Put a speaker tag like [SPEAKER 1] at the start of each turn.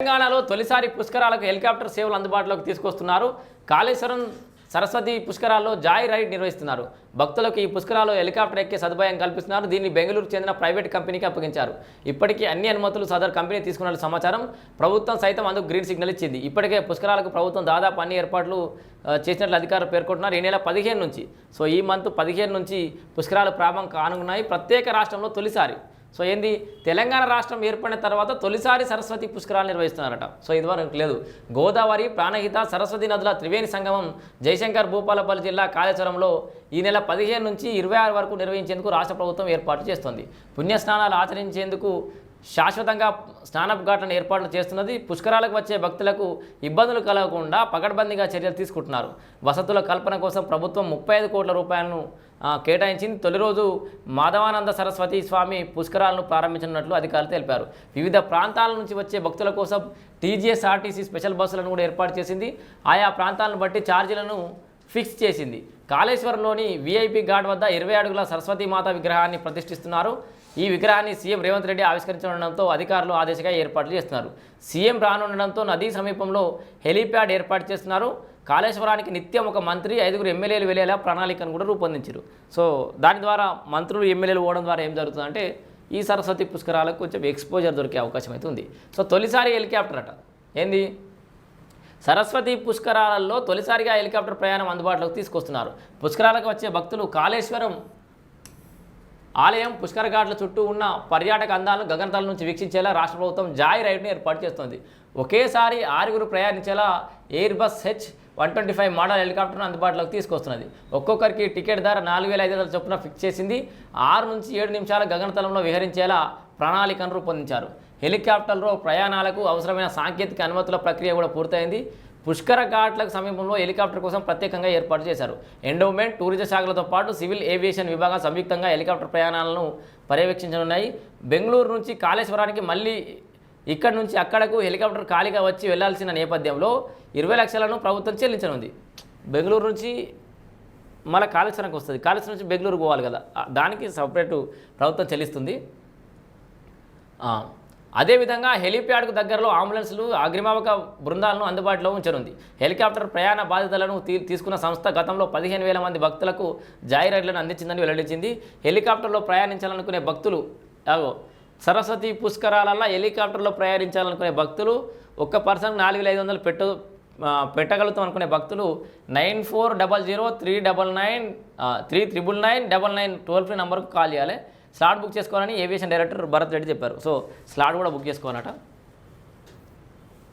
[SPEAKER 1] తెలంగాణలో తొలిసారి పుష్కరాలకు హెలికాప్టర్ సేవలు అందుబాటులోకి తీసుకొస్తున్నారు. కాళేశ్వరం సరస్వతి పుష్కరాల్లో జాయ్ రైడ్ నిర్వహిస్తున్నారు. భక్తులకు ఈ పుష్కరాల్లో హెలికాప్టర్ ఎక్కే సదుపాయం కల్పిస్తున్నారు. దీన్ని బెంగళూరుకు చెందిన ప్రైవేట్ కంపెనీకి అప్పగించారు. ఇప్పటికీ అన్ని అనుమతులు సదరు కంపెనీ తీసుకున్నట్లు సమాచారం ప్రభుత్వం సైతం అందుకు గ్రీన్ సిగ్నల్ ఇచ్చింది. ఇప్పటికే పుష్కరాలకు ప్రభుత్వం దాదాపు అన్ని ఏర్పాట్లు చేసినట్లు అధికారులు పేర్కొంటున్నారు. ఈ నెల పదిహేను నుంచి సో ఈ మంత్ పదిహేను నుంచి పుష్కరాలు ప్రారంభం కానున్నాయి. ప్రత్యేక రాష్ట్రంలో తొలిసారి సో ఏంది? తెలంగాణ రాష్ట్రం ఏర్పడిన తర్వాత తొలిసారి సరస్వతి పుష్కరాలు నిర్వహిస్తున్నారట. సో ఇదివరకు లేదు. గోదావరి ప్రాణహిత సరస్వతి నదుల త్రివేణి సంగమం జయశంకర్ భూపాలపల్లి జిల్లా కాళేశ్వరంలో ఈ నెల పదిహేను నుంచి ఇరవై ఆరు వరకు నిర్వహించేందుకు రాష్ట్ర ప్రభుత్వం ఏర్పాటు చేస్తోంది. పుణ్యస్నానాలు ఆచరించేందుకు శాశ్వతంగా స్నానపు ఘాట్లను ఏర్పాట్లు చేస్తున్నది. పుష్కరాలకు వచ్చే భక్తులకు ఇబ్బందులు కలగకుండా పకడ్బందీగా చర్యలు తీసుకుంటున్నారు. వసతుల కల్పన కోసం ప్రభుత్వం ముప్పై ఐదు కోట్ల రూపాయలను కేటాయించింది. తొలి రోజు మాధవానంద సరస్వతి స్వామి పుష్కరాలను ప్రారంభించనున్నట్లు అధికారులు తెలిపారు. వివిధ ప్రాంతాల నుంచి వచ్చే భక్తుల కోసం టీజీఎస్ఆర్టీసీ స్పెషల్ బస్సులను కూడా ఏర్పాటు చేసింది. ఆయా ప్రాంతాలను బట్టి ఛార్జీలను ఫిక్స్ చేసింది. కాళేశ్వరంలోని వీఐపీ ఘాట్ వద్ద ఇరవై అడుగుల సరస్వతీమాత విగ్రహాన్ని ప్రతిష్ఠిస్తున్నారు. ఈ విగ్రహాన్ని సీఎం రేవంత్ రెడ్డి ఆవిష్కరించడంతో అధికారులు ఆదేశంగా ఏర్పాట్లు చేస్తున్నారు. సీఎం రానుండడంతో నదీ సమీపంలో హెలీప్యాడ్ ఏర్పాటు చేస్తున్నారు. కాళేశ్వరానికి నిత్యం ఒక మంత్రి ఐదుగురు ఎమ్మెల్యేలు వెళ్ళేలా ప్రణాళికను కూడా రూపొందించారు. సో దాని ద్వారా మంత్రులు ఎమ్మెల్యేలు పోవడం ద్వారా ఏం జరుగుతుందంటే ఈ సరస్వతి పుష్కరాలకు కొంచెం ఎక్స్పోజర్ దొరికే అవకాశం అయితే ఉంది. సో తొలిసారి హెలికాప్టర్ అట. ఏంది? సరస్వతి పుష్కరాలలో తొలిసారిగా హెలికాప్టర్ ప్రయాణం అందుబాటులోకి తీసుకొస్తున్నారు. పుష్కరాలకు వచ్చే భక్తులు కాళేశ్వరం ఆలయం పుష్కర ఘాట్ల చుట్టూ ఉన్న పర్యాటక అందాలను గగనతల నుంచి వీక్షించేలా రాష్ట్ర ప్రభుత్వం జాయ్ రైడ్ను ఏర్పాటు చేస్తోంది. ఒకేసారి ఆరుగురు ప్రయాణించేలా Airbus H one twenty five model హెలికాప్టర్ను అందుబాటులోకి తీసుకొస్తున్నది. ఒక్కొక్కరికి టికెట్ ధర నాలుగు వేల ఐదు వందల చొప్పున ఫిక్స్ చేసింది. ఆరు నుంచి ఏడు నిమిషాల గగనతలంలో విహరించేలా ప్రణాళికను రూపొందించారు. హెలికాప్టర్లో ప్రయాణాలకు అవసరమైన సాంకేతిక అనుమతుల ప్రక్రియ కూడా పూర్తయింది. పుష్కర ఘాట్లకు సమీపంలో హెలికాప్టర్ కోసం ప్రత్యేకంగా ఏర్పాటు చేశారు. ఎండోమెంట్ టూరిజం శాఖలతో పాటు సివిల్ ఏవియేషన్ విభాగం సంయుక్తంగా హెలికాప్టర్ ప్రయాణాలను పర్యవేక్షించనున్నాయి. బెంగళూరు నుంచి కాళేశ్వరానికి మళ్ళీ ఇక్కడ నుంచి అక్కడకు హెలికాప్టర్ ఖాళీగా వచ్చి వెళ్ళాల్సిన నేపథ్యంలో ఇరవై లక్షలను ప్రభుత్వం చెల్లించనుంది. బెంగళూరు నుంచి మళ్ళీ కాళేశ్వరంకి వస్తుంది. కాళేశ్వరం నుంచి బెంగళూరు పోవాలి కదా. దానికి సపరేటు ప్రభుత్వం చెల్లిస్తుంది. అదేవిధంగా హెలీప్యాడ్కు దగ్గరలో అంబులెన్స్లు అగ్రిమావక బృందాలను అందుబాటులో ఉంచనుంది. హెలికాప్టర్ ప్రయాణ బాధితులను తీ- తీసుకున్న సంస్థ గతంలో పదిహేను వేల మంది భక్తులకు జాయి రైడ్లను అందించిందని వెల్లడించింది. హెలికాప్టర్లో ప్రయాణించాలనుకునే భక్తులు సరస్వతి పుష్కరాలలో హెలికాప్టర్లో ప్రయాణించాలనుకునే భక్తులు ఒక్క పర్సన్ నాలుగు వేల ఐదు వందలు పెట్టు పెట్టగలుగుతాం అనుకునే భక్తులు nine four double zero three double nine three triple nine double nine toll free నెంబర్కు కాల్ చేయాలి. స్లాట్ బుక్ చేసుకోవాలని ఏవియేషన్ డైరెక్టర్ భరత్ రెడ్డి చెప్పారు. సో స్లాట్ కూడా బుక్ చేసుకోవాలట.